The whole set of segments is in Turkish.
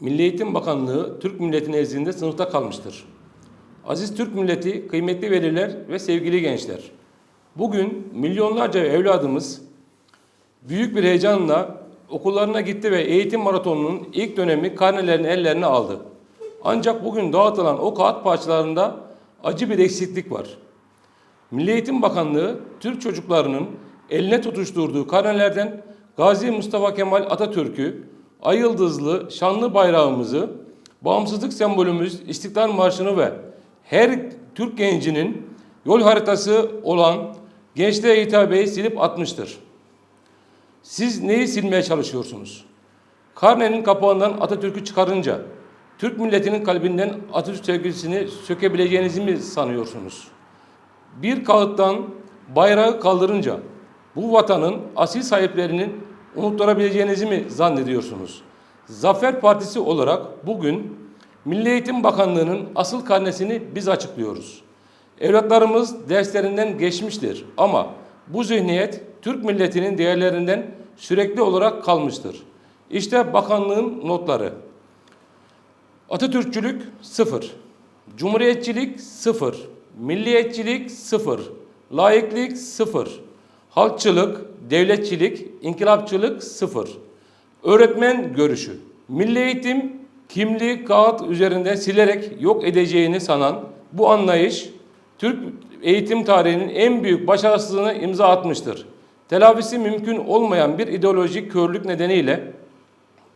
Milli Eğitim Bakanlığı Türk milletinin nezdinde sınıfta kalmıştır. Aziz Türk milleti, kıymetli veliler ve sevgili gençler. Bugün milyonlarca evladımız büyük bir heyecanla okullarına gitti ve eğitim maratonunun ilk dönemi karnelerini ellerine aldı. Ancak bugün dağıtılan o kağıt parçalarında acı bir eksiklik var. Milli Eğitim Bakanlığı Türk çocuklarının eline tutuşturduğu karnelerden Gazi Mustafa Kemal Atatürk'ü, ay yıldızlı şanlı bayrağımızı, bağımsızlık sembolümüz İstiklal Marşı'nı ve her Türk gencinin yol haritası olan Gençliğe Hitabe'yi silip atmıştır. Siz neyi silmeye çalışıyorsunuz? Karnenin kapağından Atatürk'ü çıkarınca Türk milletinin kalbinden Atatürk sevgisini sökebileceğinizi mi sanıyorsunuz? Bir kağıttan bayrağı kaldırınca bu vatanın asil sahiplerinin unutturabileceğinizi mi zannediyorsunuz? Zafer Partisi olarak bugün Milli Eğitim Bakanlığı'nın asıl karnesini biz açıklıyoruz. Evlatlarımız derslerinden geçmiştir ama bu zihniyet Türk milletinin değerlerinden sürekli olarak kalmıştır. İşte bakanlığın notları. Atatürkçülük sıfır. Cumhuriyetçilik sıfır. Milliyetçilik sıfır. Laiklik sıfır. Halkçılık, devletçilik, inkılapçılık sıfır. Öğretmen görüşü. Milli eğitim kimliği kağıt üzerinden silerek yok edeceğini sanan bu anlayış Türk eğitim tarihinin en büyük başarısızlığına imza atmıştır. Telafisi mümkün olmayan bir ideolojik körlük nedeniyle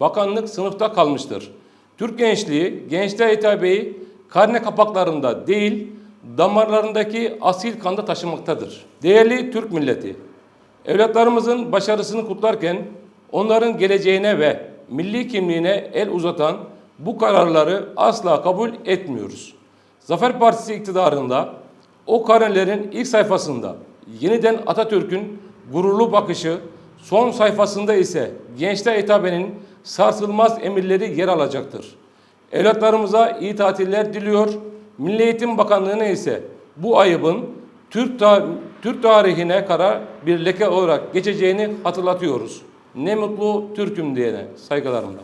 bakanlık sınıfta kalmıştır. Türk gençliği, gençliğe hitabeyi karne kapaklarında değil, damarlarındaki asil kanda taşımaktadır. Değerli Türk milleti, evlatlarımızın başarısını kutlarken onların geleceğine ve milli kimliğine el uzatan bu kararları asla kabul etmiyoruz. Zafer Partisi iktidarında o karnelerin ilk sayfasında yeniden Atatürk'ün gururlu bakışı, son sayfasında ise gençler hitabenin sarsılmaz emirleri yer alacaktır. Evlatlarımıza iyi tatiller diliyor. Milli Eğitim Bakanlığı'na ise bu ayıbın Türk, ta- Türk tarihine kara bir leke olarak geçeceğini hatırlatıyoruz. Ne mutlu Türk'üm diyene saygılarımla.